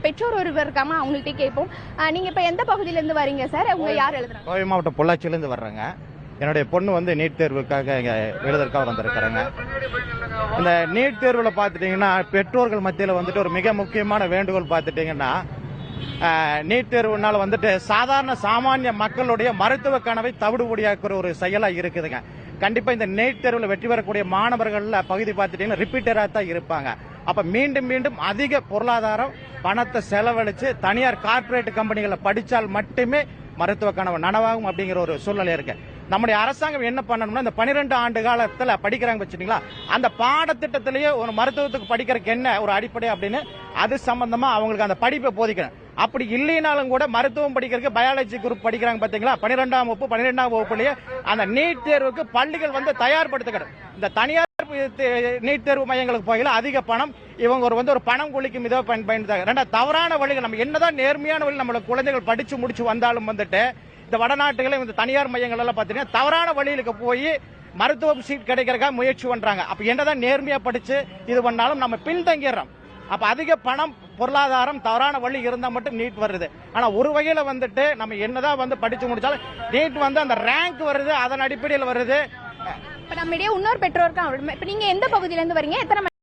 பெற்றோர் ஒருவர் இருக்காம அவங்கள்ட்ட கேட்போம். அஹ், நீங்க இப்ப எந்த பகுதியில இருந்து வரீங்க சார் உங்க யார் எழுதுறாங்க? கோவை மாவட்டம் பொள்ளாச்சியிலேருந்து வர்றேங்க. என்னுடைய பொண்ணு வந்து நீட் தேர்வுக்காக இங்கே எழுதுறதுக்காக வந்திருக்கிறேங்க. இந்த நீட் தேர்வில் பார்த்துட்டிங்கன்னா பெற்றோர்கள் மத்தியில் வந்துட்டு ஒரு மிக முக்கியமான வேண்டுகோள் பார்த்துட்டிங்கன்னா நீட் தேர்வுனால வந்துட்டு சாதாரண சாமானிய மக்களுடைய மருத்துவ கனவை தவிடுபடியாக்குற ஒரு செயலாக இருக்குதுங்க. கண்டிப்பாக இந்த நீட் தேர்வில் வெற்றி பெறக்கூடிய மாணவர்களில் பகுதி பார்த்துட்டிங்கன்னா ரிப்பீட்டராக தான் இருப்பாங்க. அப்ப மீண்டும் மீண்டும் அதிக பொருளாதாரம் பணத்தை செலவழிச்சு தனியார் கார்ப்பரேட் கம்பெனிகளை படிச்சால் மட்டுமே மருத்துவ கனவு நனவாகும் அப்படிங்கிற ஒரு சூழ்நிலை இருக்கு. நம்முடைய அரசாங்கம் என்ன பண்ணணும்னா இந்த பனிரெண்டு ஆண்டு காலத்துல படிக்கிறாங்க வச்சுட்டீங்களா? அந்த பாடத்திட்டத்திலேயே ஒரு மருத்துவத்துக்கு படிக்கிறதுக்கு என்ன ஒரு அடிப்படை அப்படின்னு? அது சம்பந்தமா அவங்களுக்கு அந்த படிப்பை போதிக்கணும். அப்படி இல்லைனாலும் கூட மருத்துவம் படிக்கிறதுக்கு பயாலஜி குரூப் படிக்கிறாங்க பாத்தீங்களா? பன்னிரெண்டாம் வகுப்பு பன்னிரெண்டாம் வகுப்புலயே அந்த நீட் தேர்வுக்கு பள்ளிகள் வந்து தயார்படுத்தக்கணும். இந்த தனியார் நீட் தேர்வு மையங்களுக்கு போகல அதிக பணம் இவங்க ஒரு வந்து ஒரு பணம் குளிக்கும் இதோ பயன் பயன்படுத்தாங்க ரெண்டா தவறான வழிகள் நம்ம என்னதான் நேர்மையான வழி நம்மளோட குழந்தைகள் படிச்சு முடிச்சு வந்தாலும் வந்துட்டு இந்த வடநாட்டுகளை இந்த தனியார் மையங்கள் எல்லாம் பார்த்தீங்கன்னா தவறான வழிகளுக்கு போய் மருத்துவ சீட் கிடைக்கிறக்காக முயற்சி பண்றாங்க. அப்ப என்னதான் நேர்மையா படிச்சு இது பண்ணாலும் நம்ம பின்தங்கிடுறோம். அப்ப அதிக பணம் பொருளாதாரம் தவறான வழி இருந்தால் மட்டும் நீட் வருது. ஆனா ஒரு வகையில வந்துட்டு நம்ம என்னதான் வந்து படிச்சு முடிச்சாலும் நீட் வந்து அந்த ரேங்க் வருது அதன் அடிப்படையில் வருது. இப்ப நம்மிடையே இன்னொரு பெற்றோர் இப்ப நீங்க எந்த பகுதியில இருந்து வரீங்க? எத்தனை